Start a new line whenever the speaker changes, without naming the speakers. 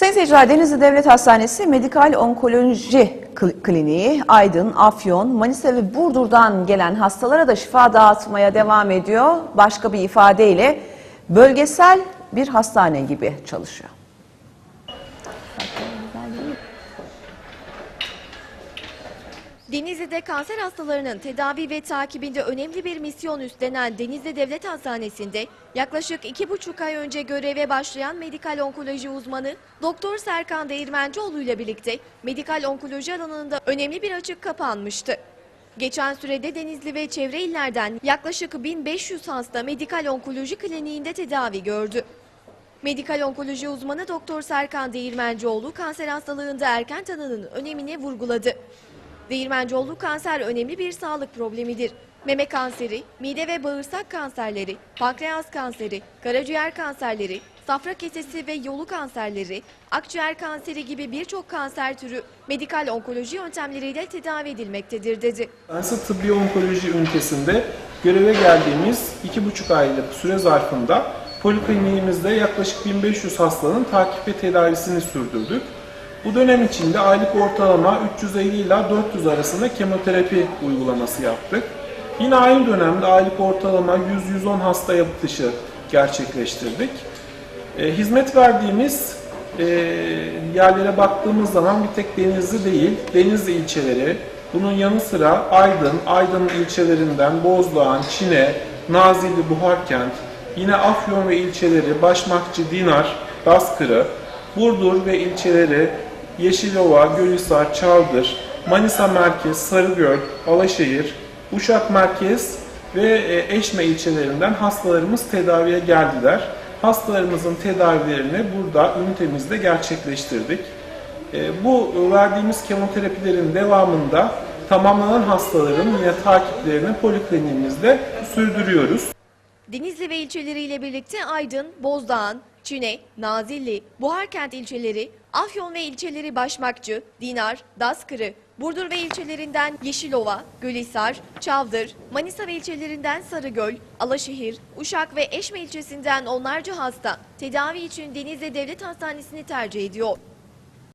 Sayın seyirciler Denizli Devlet Hastanesi Medikal Onkoloji Kl- Kliniği Aydın, Afyon, Manisa ve Burdur'dan gelen hastalara da şifa dağıtmaya devam ediyor. Başka bir ifadeyle bölgesel bir hastane gibi çalışıyor.
Denizli'de kanser hastalarının tedavi ve takibinde önemli bir misyon üstlenen Denizli Devlet Hastanesi'nde yaklaşık iki buçuk ay önce göreve başlayan medikal onkoloji uzmanı Doktor Serkan Değirmencioğlu ile birlikte medikal onkoloji alanında önemli bir açık kapanmıştı. Geçen sürede Denizli ve çevre illerden yaklaşık 1500 hasta medikal onkoloji kliniğinde tedavi gördü. Medikal onkoloji uzmanı Doktor Serkan Değirmencioğlu kanser hastalığında erken tanının önemini vurguladı. Değirmencioğlu kanser önemli bir sağlık problemidir. Meme kanseri, mide ve bağırsak kanserleri, pankreas kanseri, karaciğer kanserleri, safra kesesi ve yolu kanserleri, akciğer kanseri gibi birçok kanser türü medikal onkoloji yöntemleriyle tedavi edilmektedir dedi.
Ansa Tıbbi Onkoloji Ünitesi'nde göreve geldiğimiz iki buçuk aylık süre zarfında polikliniğimizde yaklaşık 1500 hastanın takip ve tedavisini sürdürdük. Bu dönem içinde aylık ortalama 350 ila 400 arasında kemoterapi uygulaması yaptık. Yine aynı dönemde aylık ortalama 100-110 hasta yatışı gerçekleştirdik. E, hizmet verdiğimiz e, yerlere baktığımız zaman bir tek Denizli değil, Denizli ilçeleri, bunun yanı sıra Aydın, Aydın ilçelerinden Bozdoğan, Çine, Nazilli, Buharkent, yine Afyon ve ilçeleri, Başmakçı, Dinar, Baskırı, Burdur ve ilçeleri, Yeşilova, Gölhisar, Çavdır, Manisa Merkez, Sarıgöl, Alaşehir, Uşak Merkez ve e, Eşme ilçelerinden hastalarımız tedaviye geldiler. Hastalarımızın tedavilerini burada ünitemizde gerçekleştirdik. E, Bu verdiğimiz kemoterapilerin devamında tamamlanan hastaların yine takiplerini polikliniğimizde sürdürüyoruz.
Denizli ve ilçeleriyle birlikte Aydın, Bozdağan, Çine, Nazilli, Buharkent ilçeleri, Afyon ve ilçeleri Başmakçı, Dinar, Daskırı, Burdur ve ilçelerinden Yeşilova, Gölhisar, Çavdır, Manisa ve ilçelerinden Sarıgöl, Alaşehir, Uşak ve Eşme ilçesinden onlarca hasta tedavi için Denizli Devlet Hastanesi'ni tercih ediyor.